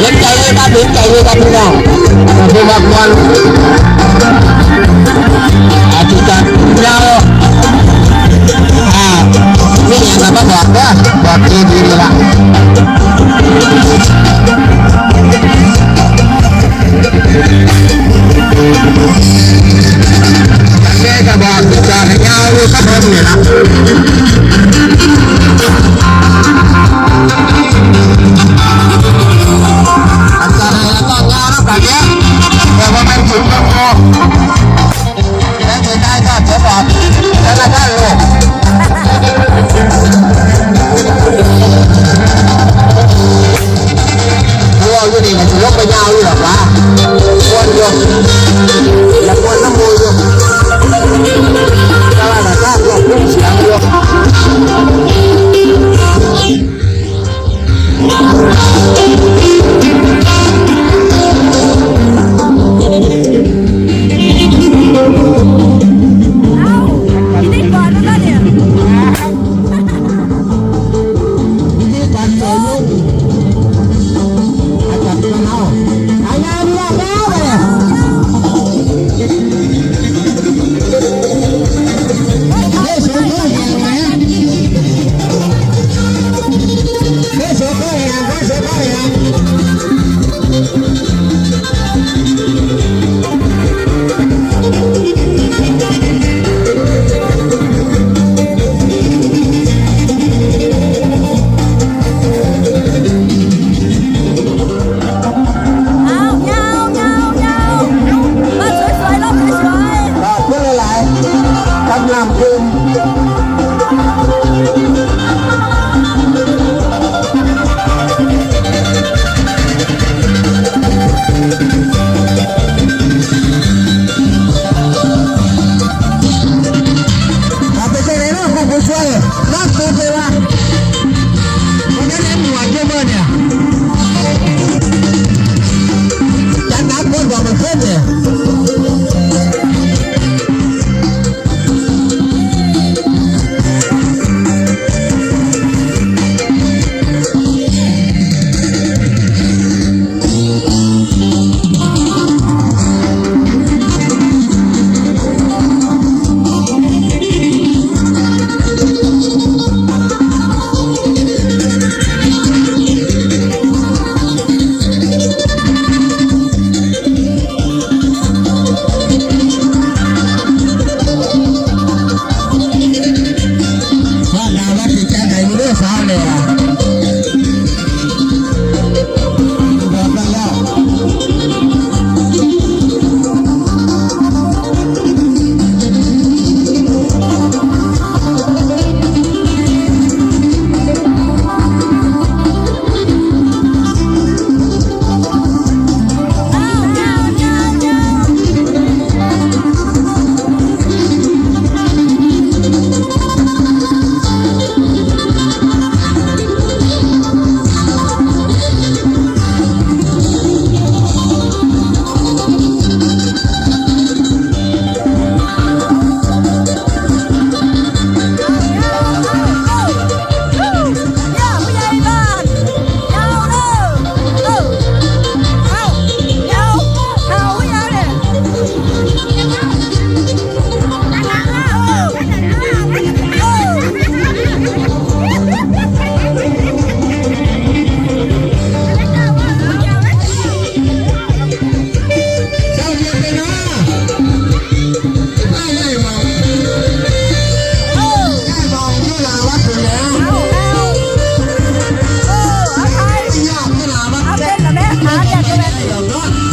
เล่นใจเลยครับเล่นใจเลยครับพี่น้องขอบคุณมาก aí, ó.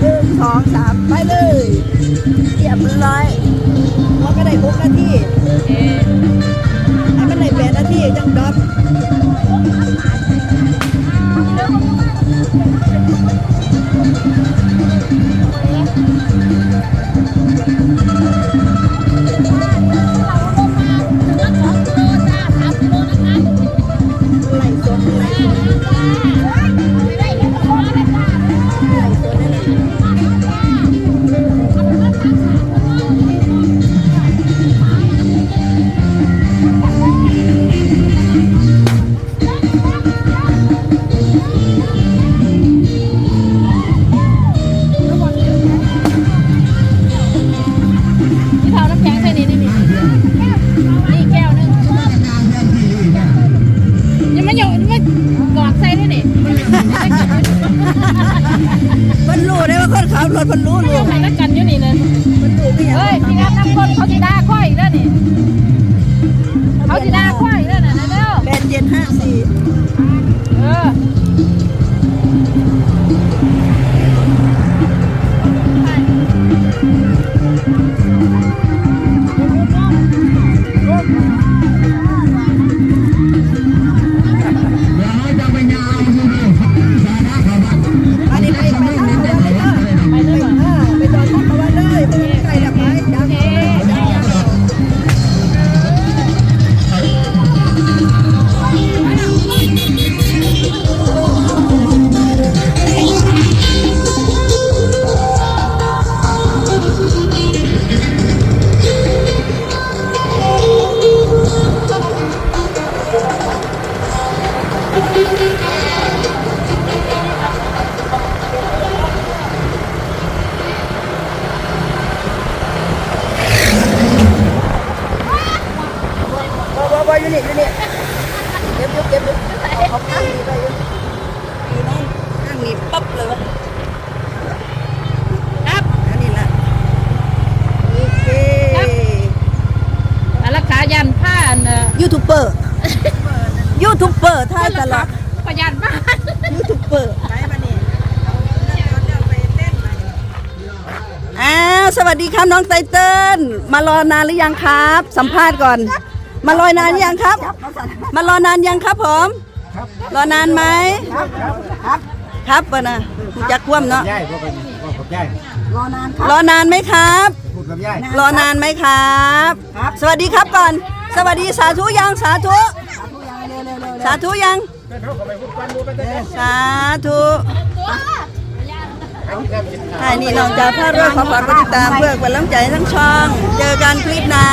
หนึ่งสองสามไปเลยเรียบร้อยว่าก็ได้หกนาทีให้มันได้แปดนาทีจังดอบ รถมันรู้ไม่รู้ยอมให้นักกันอยู่นี่เลยมันรู้ไม่อยากเฮ้ยพี่ครับน้ำคนเขาจีดาค่อยอีกแล้วนี่เขาจีดาค่อยอีกแล้วน่ะเร็วแปดเจ็ดห้าสี่ๆเอออั บ่บ่อยู่นี่อยู่นี่เก็บอยู่เก็บอยู่เอาข้างนี้ไปอยู่นี่นั่นข้างนี้ปั๊บเลยวะครับอันนี้ละโอเคอันรักษายันผ้าน่ะยูทูบเบอร์ยูทูบเบอร์ถ่าตลอดประหยัดมากยูทูบเบอร์มาเนี่ยอ้าวสวัสดีครับน้องไตเติ้ลมารอนานหรือยังครับ สัมภาษณ์ก่อน มารอนานยังครับ มารอนานยังครับผมรอนานไหมครับครับปะนะจักคว่ำเนาะย่ายพวกกันพวกกับย่ายรอนานไหมครับ พูดกับย่ายรอนานไหมครับ สวัสดีครับก่อน สวัสดีสาธุยังสาธุ สาธุยัง สาธุใช่นี่น้องจ่าพาเรื่องขอฝากติดตามเพื่อกำลังใจทั้งช่อง เจอกันคลิปหน้า